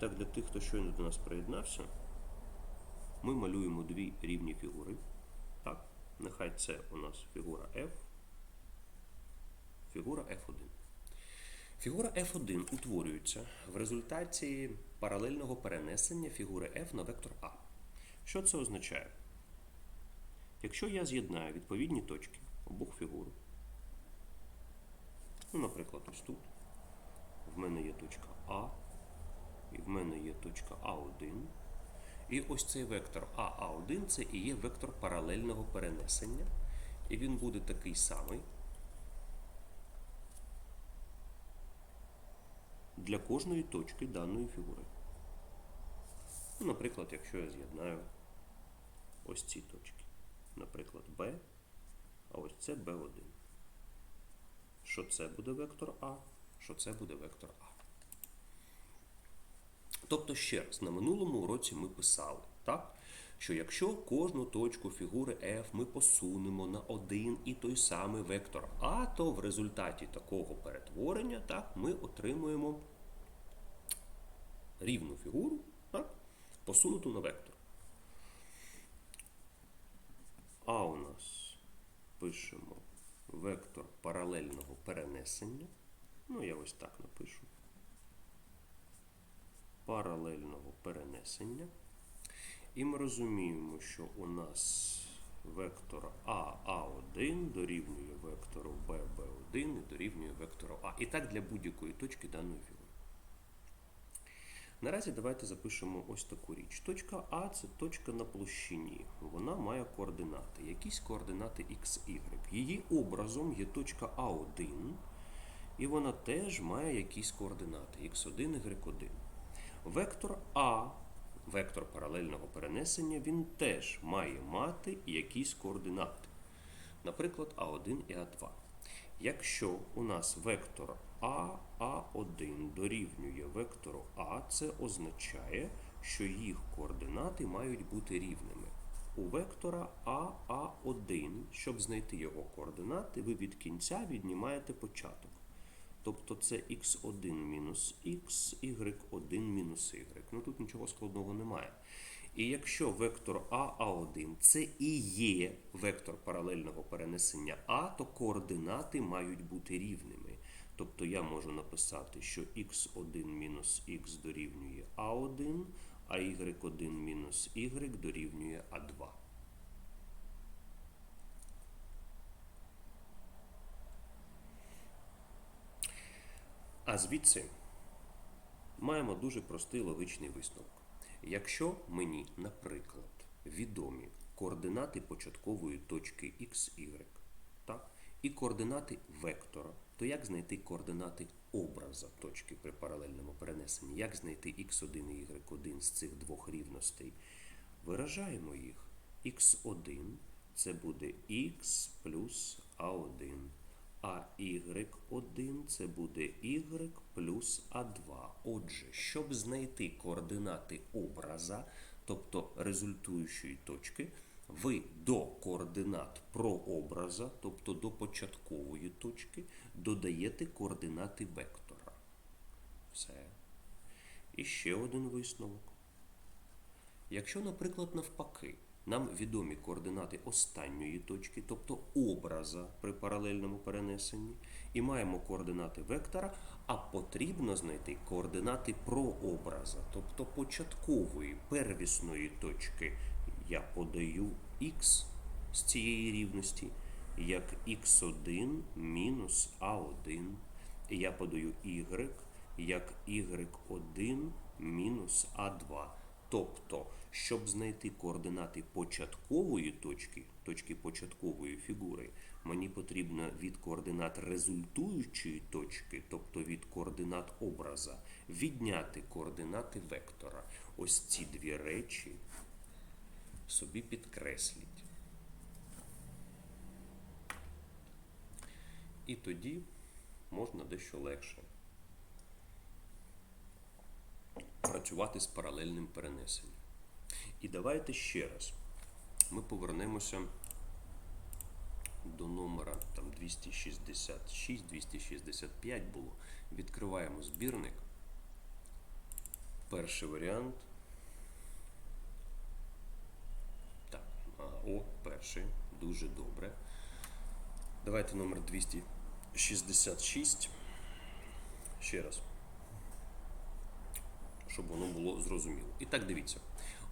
так, для тих, хто щойно до нас приєднався, ми малюємо дві рівні фігури. Так, нехай це у нас фігура F, фігура F1. Фігура F1 утворюється в результаті паралельного перенесення фігури F на вектор А. Що це означає? Якщо я з'єднаю відповідні точки обох фігур, ну, наприклад, ось тут, в мене є точка А, і в мене є точка А1, і ось цей вектор АА1 це і є вектор паралельного перенесення, і він буде такий самий для кожної точки даної фігури. Ну, наприклад, якщо я з'єднаю ось ці точки, наприклад, B, а ось це B1. Що це буде вектор А, що це буде вектор А. Тобто, ще раз, на минулому уроці ми писали, так? що якщо кожну точку фігури F ми посунемо на один і той самий вектор А, то в результаті такого перетворення так, ми отримуємо рівну фігуру, так, посунуту на вектор. А у нас пишемо вектор паралельного перенесення. Ну, я ось так напишу. Паралельного перенесення. І ми розуміємо, що у нас вектор АА1 дорівнює вектору ББ1 і дорівнює вектору А. І так для будь-якої точки даної фігури. Наразі давайте запишемо ось таку річ. Точка А це точка на площині. Вона має координати. Якісь координати x, y. Її образом є точка А1, і вона теж має якісь координати x1, y1. Вектор А, вектор паралельного перенесення, він теж має мати якісь координати. Наприклад, А1 і А2. Якщо у нас вектор А, А1 дорівнює вектору А, це означає, що їх координати мають бути рівними. У вектора А, А1, щоб знайти його координати, ви від кінця віднімаєте початок. Тобто це x1 мінус x, y1 мінус y. Ну тут нічого складного немає. І якщо вектор АА1 це і є вектор паралельного перенесення А, то координати мають бути рівними. Тобто я можу написати, що x1 мінус x дорівнює А1, а y1 мінус y дорівнює А2. А звідси маємо дуже простий логічний висновок. Якщо мені, наприклад, відомі координати початкової точки x, y, так, і координати вектора, то як знайти координати образа точки при паралельному перенесенні? Як знайти x1 і y1 з цих двох рівностей? Виражаємо їх. x1 це буде x плюс a1 а y1 це буде y плюс А2. Отже, щоб знайти координати образа, тобто результуючої точки, ви до координат прообраза, тобто до початкової точки, додаєте координати вектора. Все. І ще один висновок. Якщо, наприклад, навпаки, нам відомі координати останньої точки, тобто образа при паралельному перенесенні, і маємо координати вектора, а потрібно знайти координати прообраза, тобто початкової первісної точки. Я подаю х з цієї рівності як x1 мінус а1. Я подаю y як y1 мінус а2. Тобто, щоб знайти координати початкової точки, точки початкової фігури, мені потрібно від координат результуючої точки, тобто від координат образа, відняти координати вектора. Ось ці дві речі собі підкресліть. І тоді можна дещо легше працювати з паралельним перенесенням. І давайте ще раз ми повернемося до номера там 266, 265 було. Відкриваємо збірник. Перший варіант. Так, о, перший. Дуже добре. Давайте номер 266. Ще раз. Щоб воно було зрозуміло. І так дивіться.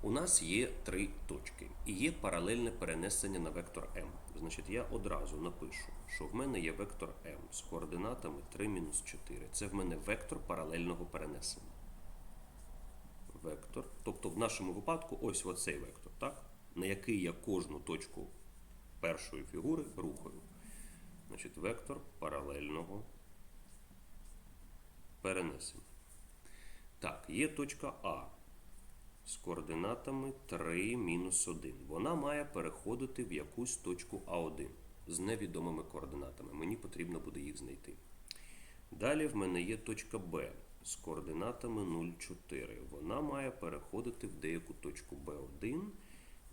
У нас є три точки і є паралельне перенесення на вектор m. Значить, я одразу напишу, що в мене є вектор m з координатами 3 мінус 4. Це в мене вектор паралельного перенесення. Вектор. Тобто в нашому випадку ось оцей вектор, так? на який я кожну точку першої фігури рухаю. Значить, вектор паралельного перенесення. Так, є точка А з координатами 3 мінус 1. Вона має переходити в якусь точку А1 з невідомими координатами. Мені потрібно буде їх знайти. Далі в мене є точка Б з координатами 0,4. Вона має переходити в деяку точку B1.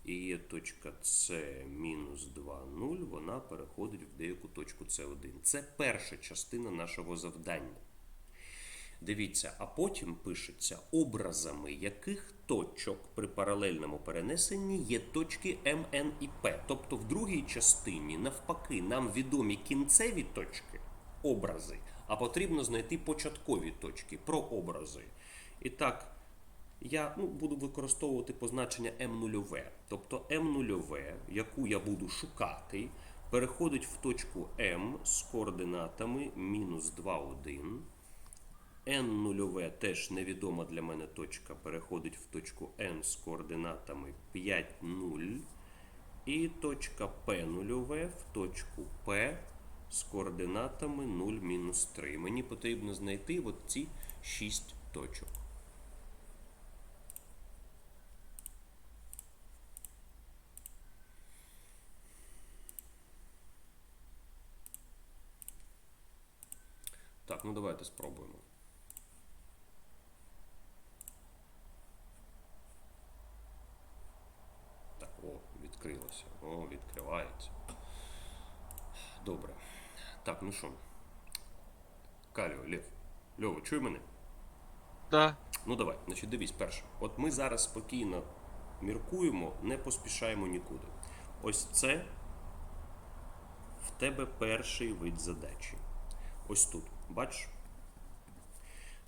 І є точка С мінус 2, 0, вона переходить в деяку точку С1. Це перша частина нашого завдання. Дивіться, а потім пишеться, образами яких точок при паралельному перенесенні є точки М, Н і П. Тобто в другій частині, навпаки, нам відомі кінцеві точки, образи, а потрібно знайти початкові точки, прообрази. І так, я ну, буду використовувати позначення М0. Тобто М0, яку я буду шукати, переходить в точку М з координатами мінус 2, 1. N0 теж невідома для мене точка переходить в точку N з координатами 5, 0. І точка P0 в точку P з координатами 0, мінус 3. Мені потрібно знайти от ці 6 точок. Так, ну давайте спробуємо. Так, о, відкрилося. О, відкривається. Добре. Так, ну що? Каліо, Лев. Льова, чуй мене? Да. Ну давай, значить, дивись, перше. От ми зараз спокійно міркуємо, не поспішаємо нікуди. Ось це в тебе перший вид задачі. Ось тут. Бачиш?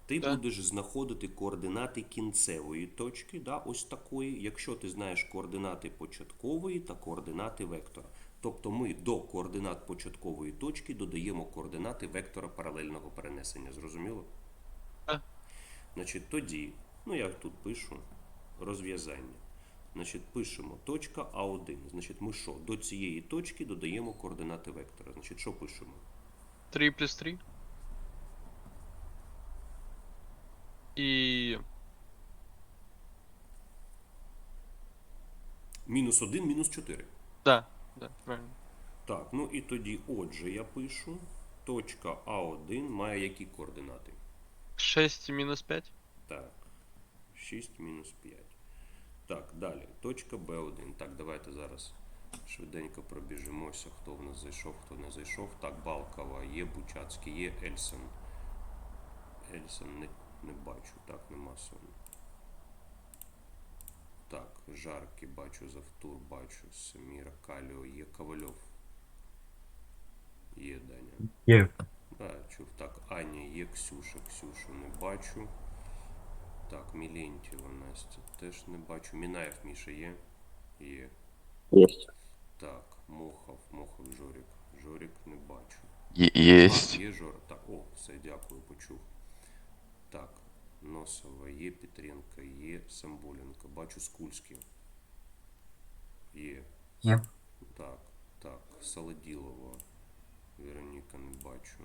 Ти Так. будеш знаходити координати кінцевої точки, да, ось такої, якщо ти знаєш координати початкової та координати вектора. Тобто ми до координат початкової точки додаємо координати вектора паралельного перенесення. Зрозуміло? Так. Значить, тоді, ну я тут пишу розв'язання. Значить, пишемо точка А1. Значить, ми що? До цієї точки додаємо координати вектора. Значить, що пишемо? 3 плюс 3. И Мінус 1, мінус 4. да, да, правильно. Так, ну і тоді, отже, я пишу. Точка А1 має які координати? 6 минус 5. Так. 6 мінус 5. Так, далі. Точка Б1. Так, давайте зараз швиденько пробіжимося, хто в нас зайшов, хто не зайшов. Так, Балкова є, Бучацький є, Ельсен. Ельсен не, не бачу, так, нема сон. Так, Жарки бачу, Завтур бачу, Семіра, Каліо є, Ковальов. Є, Даня. Є. Да, чув. Так, Аня є, Ксюша, Ксюшу не бачу. Так, Мілентьєва Настя теж не бачу. Мінаєв Міша є? Є. Есть. Так, Мохов, Мохов Жорік. Жорік не бачу. Есть. є Жор. Так, о, все, дякую, почув. Так, Носова є, Петренко є, Самболенко. Бачу Скульський. Є. Є. Так, так, Солоділова. Вероніка не бачу.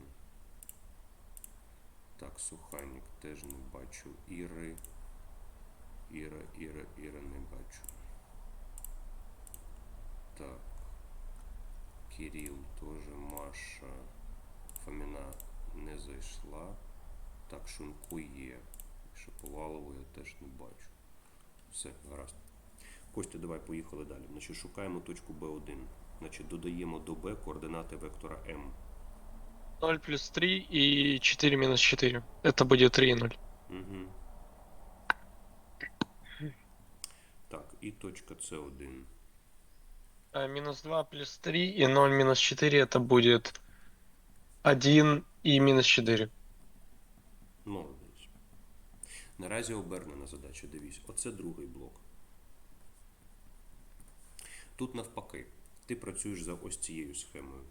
Так, Суханік теж не бачу. Іри. Іра, Іра, Іра не бачу. Так. Кирил теж, Маша. Фоміна не зайшла. Так, Шумко є. Шаповалову я теж не бачу. Все, гаразд. Костя, давай поїхали далі. Значить, шукаємо точку B1. Значить, додаємо до B координати вектора M. 0 плюс 3 и 4 минус 4. Это будет 3 и 0. Угу. і точка С1. А, минус 2 плюс 3 и 0 минус 4 это будет 1 и минус 4. Молодець. Наразі обернена задача, дивись. Оце другий блок. Тут навпаки, ти працюєш за ось цією схемою.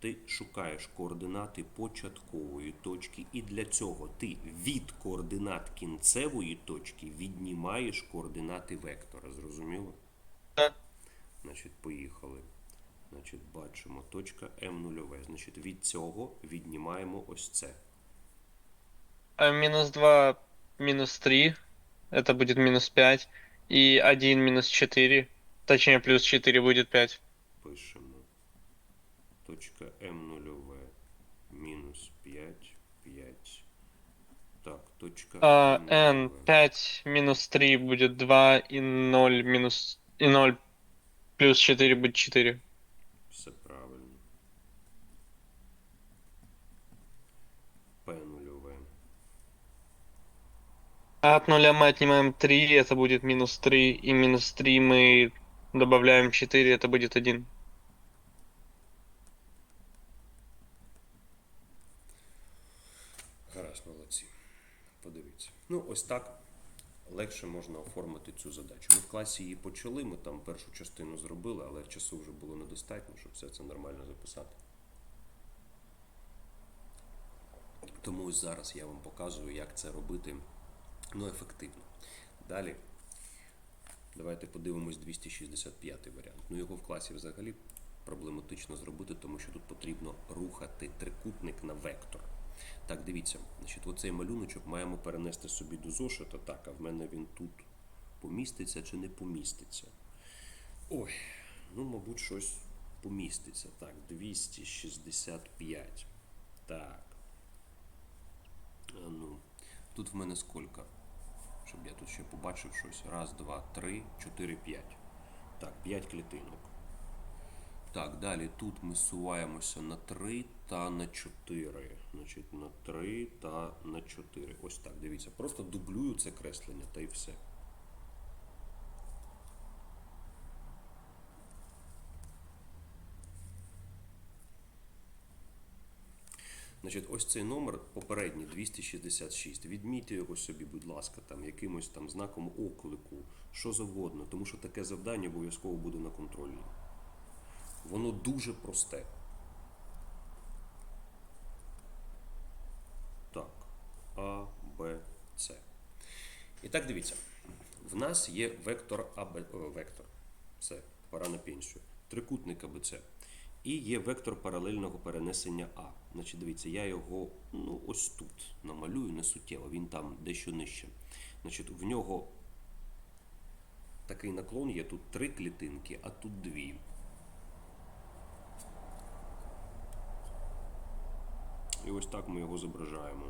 Ти шукаєш координати початкової точки, і для цього ти від координат кінцевої точки віднімаєш координати вектора. Зрозуміло? Так. Значить, поїхали. Значить, бачимо точка М0. Значить, від цього віднімаємо ось це. А минус 2 минус 3 это будет минус 5 и 1 минус 4 точнее плюс 4 будет 5 пишемо точка М0 мінус 5, 5. Так, точка а, n М0. 5 минус 3 будет 2 и 0 минус и 0 плюс 4 будет 4 от 0 мы отнимаем 3 это будет минус 3 и минус 3 мы добавляем 4 это будет 1 Гаразд, молодці. Подивіться. Ну, ось так легше можна оформити цю задачу. Ми в класі її почали, ми там першу частину зробили, але часу вже було недостатньо, щоб все це нормально записати. Тому ось зараз я вам показую, як це робити ну, ефективно. Далі. Давайте подивимось 265 варіант. Ну, його в класі взагалі проблематично зробити, тому що тут потрібно рухати трикутник на вектор. Так, дивіться, значить, оцей малюночок маємо перенести собі до зошита. Так, а в мене він тут поміститься чи не поміститься. Ой, ну, мабуть, щось поміститься. Так, 265. Так. А ну, тут в мене скільки? Щоб я тут ще побачив щось. Раз, два, три, чотири, п'ять. Так, п'ять клітинок. Так, далі тут ми суваємося на 3 та на 4. Значить, на 3 та на 4. Ось так, дивіться. Просто дублюю це креслення та й все. Значить, ось цей номер попередній 266. Відмійте його собі, будь ласка, там якимось там знаком оклику, що завгодно, тому що таке завдання обов'язково буде на контрольній. Воно дуже просте. Так. А, Б, С. І так дивіться. В нас є вектор АБ, вектор. Це пора на пенсію. Трикутник АБЦ. І є вектор паралельного перенесення А. Значить, дивіться, я його ну, ось тут намалюю, не суттєво, він там дещо нижче. Значить, в нього такий наклон є тут три клітинки, а тут дві. І ось так ми його зображаємо.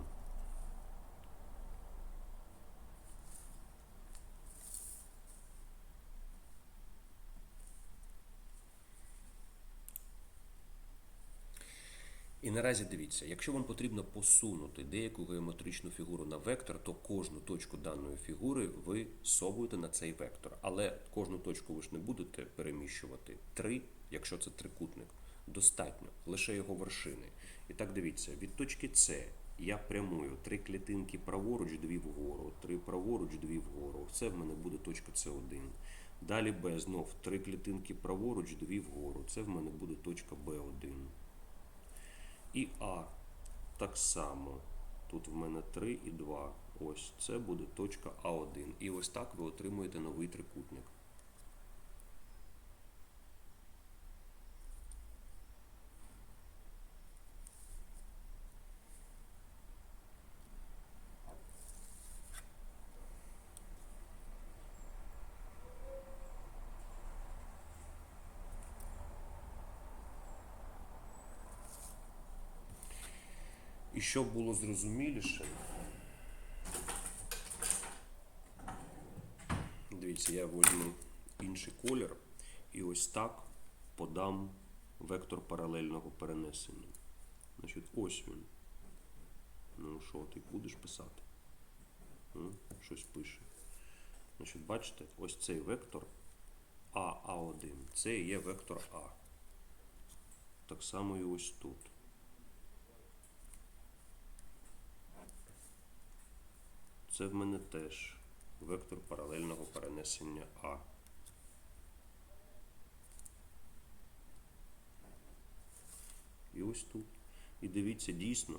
Наразі дивіться, якщо вам потрібно посунути деяку геометричну фігуру на вектор, то кожну точку даної фігури ви совуєте на цей вектор. Але кожну точку ви ж не будете переміщувати. Три, якщо це трикутник, достатньо, лише його вершини. І так дивіться, від точки С я прямую три клітинки праворуч, дві вгору, три праворуч, дві вгору. Це в мене буде точка С1. Далі Б знов три клітинки праворуч, дві вгору. Це в мене буде точка Б1. І А так само. Тут в мене 3 і 2. Ось це буде точка А1. І ось так ви отримуєте новий трикутник. Щоб було зрозуміліше, дивіться, я візьму інший колір і ось так подам вектор паралельного перенесення. Значить, ось він. Ну що, ти будеш писати? М? Щось пише. Значить, бачите, ось цей вектор А, А1. Це є вектор А. Так само і ось тут. Це в мене теж вектор паралельного перенесення А. І ось тут. І дивіться, дійсно,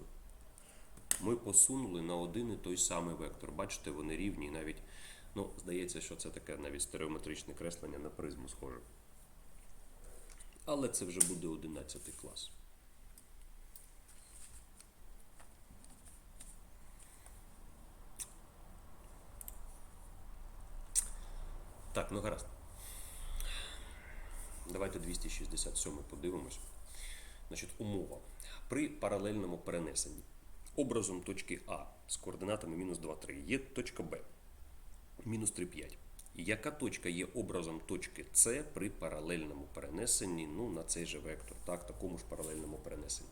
ми посунули на один і той самий вектор. Бачите, вони рівні, навіть, ну, здається, що це таке навіть стереометричне креслення на призму схоже. Але це вже буде 11 клас. Так, ну гаразд. Давайте 267 подивимось. Значить, умова. При паралельному перенесенні образом точки А з координатами мінус 2, 3 є точка Б мінус 3, 5. Яка точка є образом точки С при паралельному перенесенні ну, на цей же вектор, так, такому ж паралельному перенесенні?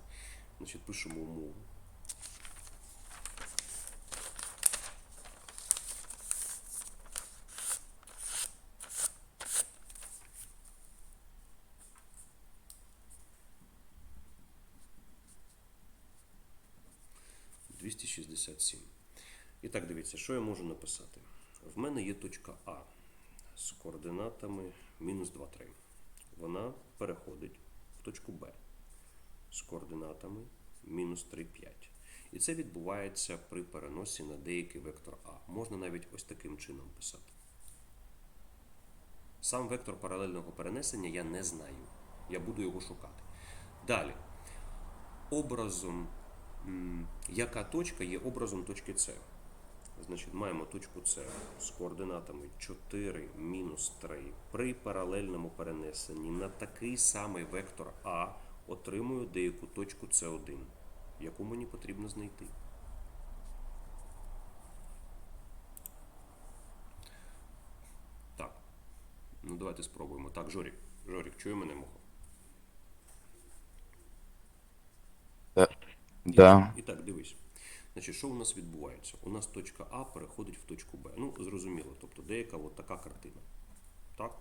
Значить, пишемо умову. – 267. І так, дивіться, що я можу написати? В мене є точка А з координатами мінус 2, 3. Вона переходить в точку Б з координатами мінус 3, 5. І це відбувається при переносі на деякий вектор А. Можна навіть ось таким чином писати. Сам вектор паралельного перенесення я не знаю. Я буду його шукати. Далі. Образом, яка точка є образом точки С? Значить, маємо точку С з координатами 4 мінус 3. При паралельному перенесенні на такий самий вектор А отримую деяку точку С1, яку мені потрібно знайти. Так. Ну давайте спробуємо. Так, Жорік. Жорік, чує мене мухо? Да. І так, дивись. Значить, що у нас відбувається? У нас точка А переходить в точку Б. Ну, зрозуміло, тобто деяка от така картина. Так?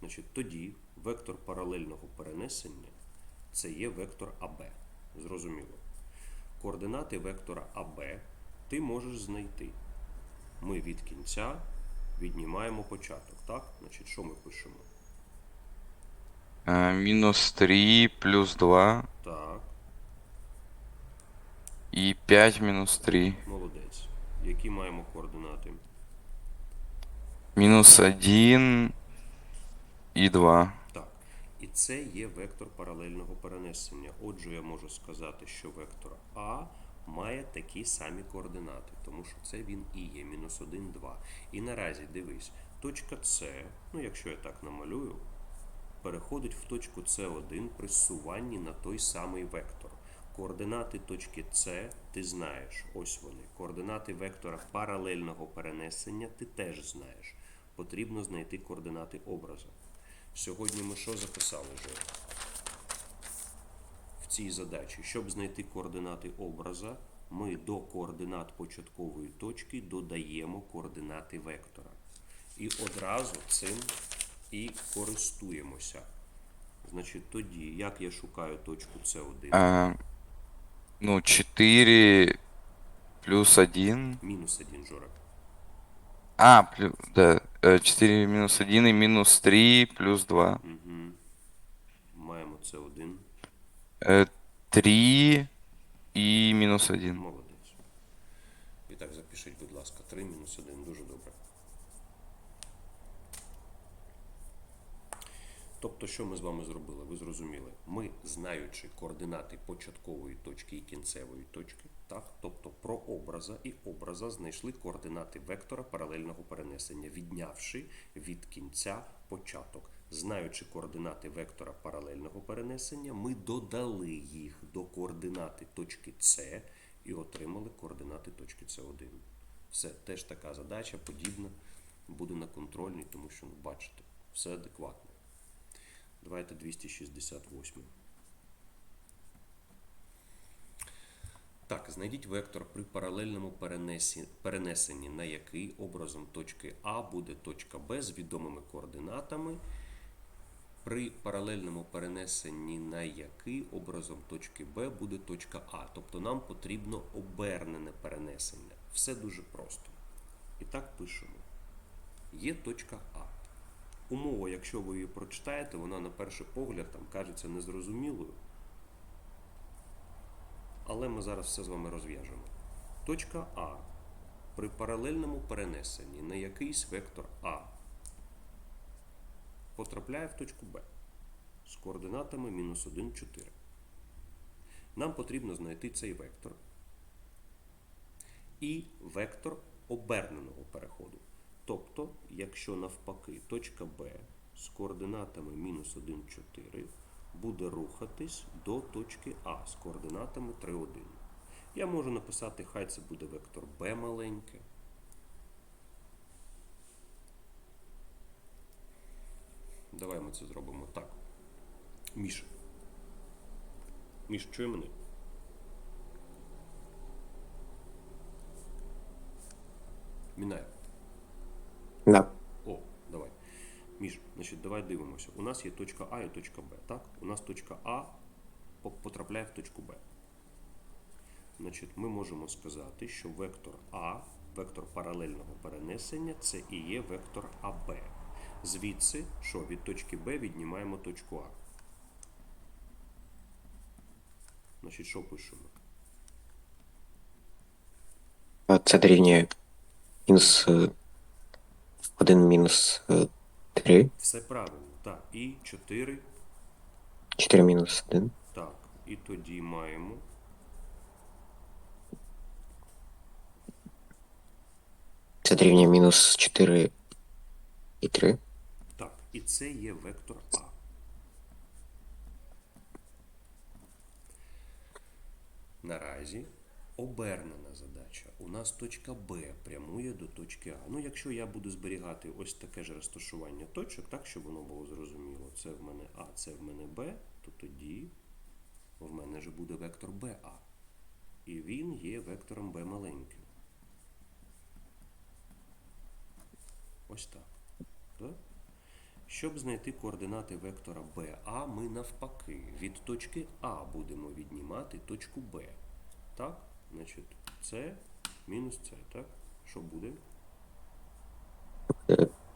Значить, тоді вектор паралельного перенесення це є вектор АБ. Зрозуміло. Координати вектора АБ ти можеш знайти. Ми від кінця віднімаємо початок. Так? Значить, що ми пишемо? Э, Минус 3 плюс 2 Так, 5 минус 3. молодець. Які маємо координати? Минус 1 и 2. Так. І це є вектор паралельного перенесення. Отже, я можу сказати, що вектор А має такі самі координати, тому що це він і є мінус 1, 2. І наразі дивись, точка С, ну якщо я так намалюю, переходить в точку С1 при зсуванні на той самий вектор. Координати точки С ти знаєш, ось вони. Координати вектора паралельного перенесення ти теж знаєш. Потрібно знайти координати образа. Сьогодні ми що записали вже в цій задачі? Щоб знайти координати образа, ми до координат початкової точки додаємо координати вектора. І одразу цим і користуємося. Значить, тоді, як я шукаю точку С1? Э, ну, 4 плюс 1. Мінус 1 жора. А, плюс, да. э, 4 минус 1 и минус 3 плюс 2. Угу. Маємо С1. Э, 3 и минус 1. Молодець. І так, запишіть, будь ласка, 3 мінус 1. Дуже добре. Тобто, що ми з вами зробили? Ви зрозуміли? Ми, знаючи координати початкової точки і кінцевої точки, так, тобто про образа і образа знайшли координати вектора паралельного перенесення, віднявши від кінця початок. Знаючи координати вектора паралельного перенесення, ми додали їх до координати точки С і отримали координати точки С1. Все, теж така задача, подібна, буде на контрольній, тому що, ну, бачите, все адекватно. Давайте 268. Так, знайдіть вектор при паралельному перенесенні, на який образом точки А буде точка Б з відомими координатами. При паралельному перенесенні на який образом точки Б буде точка А. Тобто нам потрібно обернене перенесення. Все дуже просто. І так пишемо. Є точка А. Умова, якщо ви її прочитаєте, вона на перший погляд там кажеться незрозумілою. Але ми зараз все з вами розв'яжемо. Точка А при паралельному перенесенні на якийсь вектор А потрапляє в точку Б з координатами мінус 1, 4. Нам потрібно знайти цей вектор і вектор оберненого переходу. Тобто, якщо навпаки точка Б з координатами мінус 1, 4 буде рухатись до точки А з координатами 3, 1. Я можу написати, хай це буде вектор Б маленьке. Давай ми це зробимо так. Міша. Міш, чує мене? Мінаєв. Да. О, давай. Міш, значить, давай дивимося. У нас є точка А і точка Б, так? У нас точка А потрапляє в точку Б. Значить, ми можемо сказати, що вектор А, вектор паралельного перенесення, це і є вектор АБ. Звідси, що від точки Б віднімаємо точку А. Значить, що пишемо? Це дорівнює мінус 1 мінус 3, Все правильно. Так, і 4. 4 мінус 1. Так, і тоді маємо Це дорівнює мінус 4 і 3. Так, і це є вектор А. Наразі обернена задача. У нас точка Б прямує до точки А. Ну, якщо я буду зберігати ось таке ж розташування точок, так, щоб воно було зрозуміло, це в мене А, це в мене Б, то тоді в мене ж буде вектор БА. І він є вектором Б маленьким. Ось так. Так? Щоб знайти координати вектора BA, ми навпаки від точки А будемо віднімати точку Б. Так? Значить, С мінус С, так? Що буде?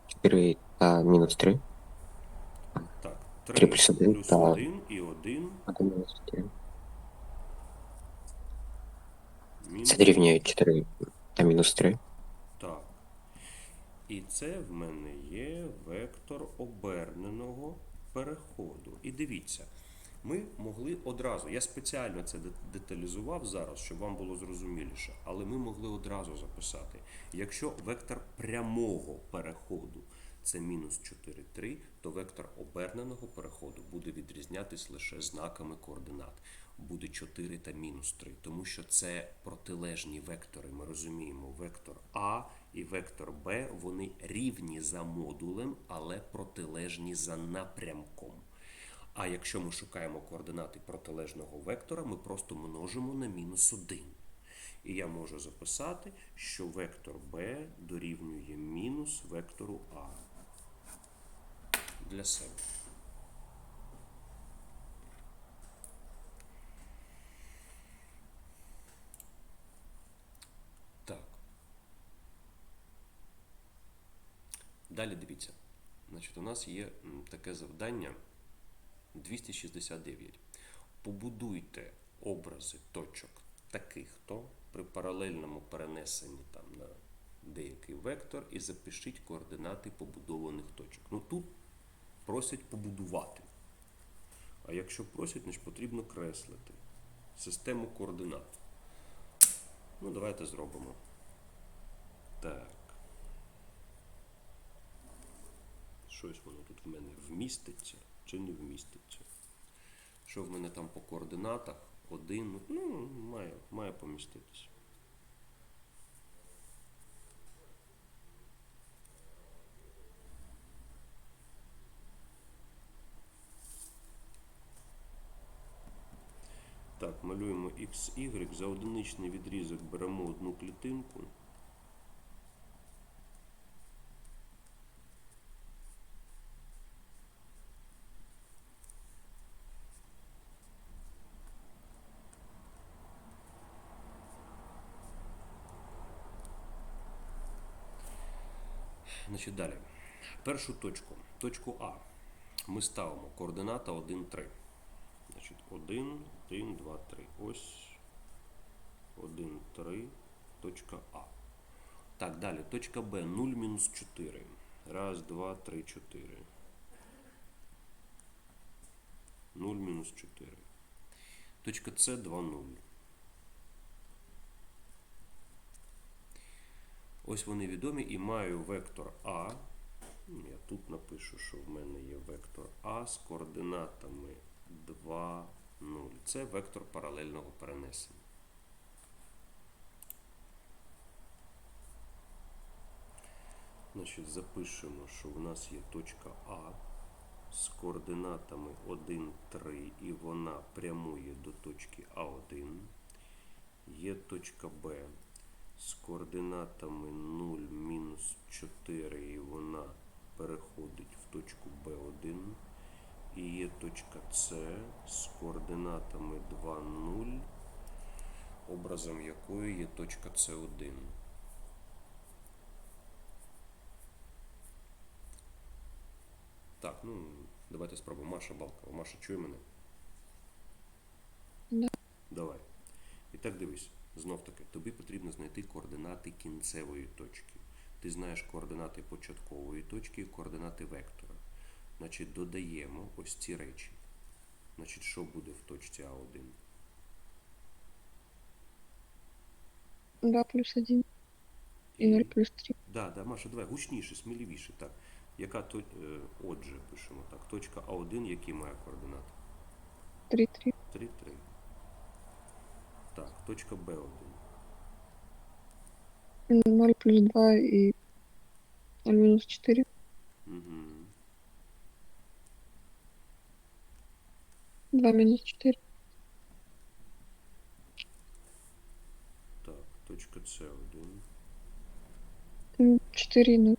4 та мінус 3. Так, 3, Три плюс один, плюс та- 1 і 1 1 мінус 4. Це дорівнює 4 та мінус 3. Так. І це в мене є вектор оберненого переходу. І дивіться, ми могли одразу, я спеціально це деталізував зараз, щоб вам було зрозуміліше, але ми могли одразу записати, якщо вектор прямого переходу це мінус 4, 3, то вектор оберненого переходу буде відрізнятись лише знаками координат. Буде 4 та мінус 3, тому що це протилежні вектори. Ми розуміємо, вектор А і вектор Б вони рівні за модулем, але протилежні за напрямком. А якщо ми шукаємо координати протилежного вектора, ми просто множимо на мінус 1. І я можу записати, що вектор b дорівнює мінус вектору А для себе. Далі дивіться. Значить, у нас є таке завдання 269. Побудуйте образи точок таких то при паралельному перенесенні там на деякий вектор і запишіть координати побудованих точок. Ну тут просять побудувати. А якщо просять, значить потрібно креслити систему координат. Ну, давайте зробимо. Так. Щось воно тут в мене вміститься чи не вміститься. Що в мене там по координатах? Один, ну, має, має поміститися. Так, малюємо xy за одиничний відрізок беремо одну клітинку. Значить, далі. Першу точку, точку А, ми ставимо координата 1, 3. Значить, 1, 1, 2, 3. Ось 1, 3, точка А. Так, далі, точка Б, 0, мінус 4. Раз, два, три, чотири. 0, мінус 4. Точка С, 2, 0. Ось вони відомі і маю вектор А. Я тут напишу, що в мене є вектор А з координатами 2, 0. Це вектор паралельного перенесення. Значить, запишемо, що в нас є точка А з координатами 1, 3, і вона прямує до точки А1. Є точка Б з координатами 0, мінус 4, і вона переходить в точку B1. І є точка С з координатами 2, 0, образом якої є точка С1. Так, ну, давайте спробуємо. Маша Балкова. Маша, чує мене? Да. Давай. І так дивись, знов таки, тобі потрібно знайти координати кінцевої точки. Ти знаєш координати початкової точки і координати вектора. Значить, додаємо ось ці речі. Значить, що буде в точці А1? 2 плюс 1 и 0 плюс 3. Да, да, Маша, давай гучніше, сміливіше. Так. Яка то, е, отже, пишемо так. Точка А1, які має координати? 3, 3. 3, 3. Так, точка Б1. 0 плюс 2 и 0 минус 4. Угу. 2 минус 4. Так, точка С1. 4 и 0.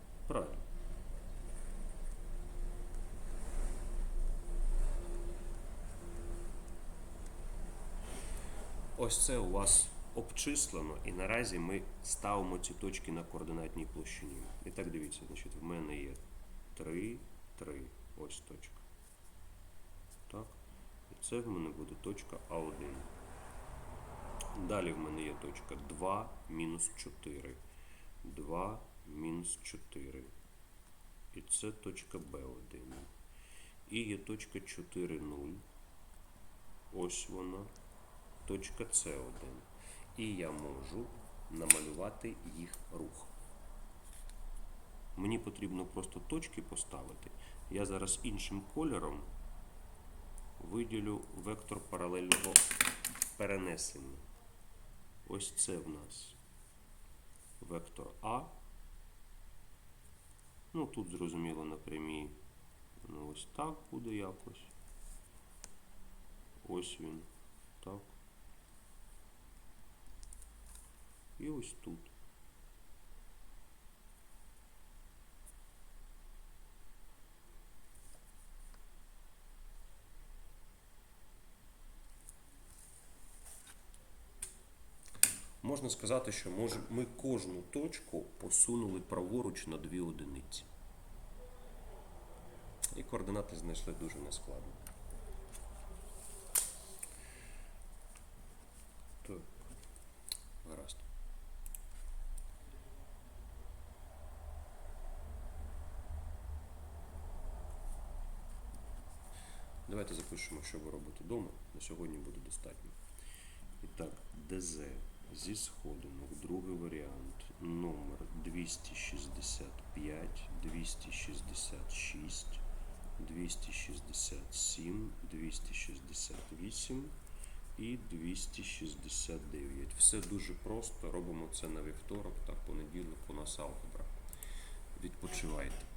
Ось це у вас обчислено, і наразі ми ставимо ці точки на координатній площині. І так дивіться, значить, в мене є 3, 3, ось точка. Так. І це в мене буде точка А1. Далі в мене є точка 2, мінус 4. 2, мінус 4. І це точка B1. І є точка 4, 0. Ось вона. Точка С1. І я можу намалювати їх рух. Мені потрібно просто точки поставити. Я зараз іншим кольором виділю вектор паралельного перенесення. Ось це в нас вектор А. Ну, тут зрозуміло на прямій. Ну, ось так буде якось. Ось він. Так. І ось тут. Можна сказати, що ми кожну точку посунули праворуч на дві одиниці. І координати знайшли дуже нескладно. Так, гаразд. Давайте запишемо, що ви робите вдома. На сьогодні буде достатньо. І так, ДЗ зі сходинок, другий варіант, номер 265, 266, 267, 268 і 269. Все дуже просто. Робимо це на вівторок та понеділок у нас алгебра. Відпочивайте.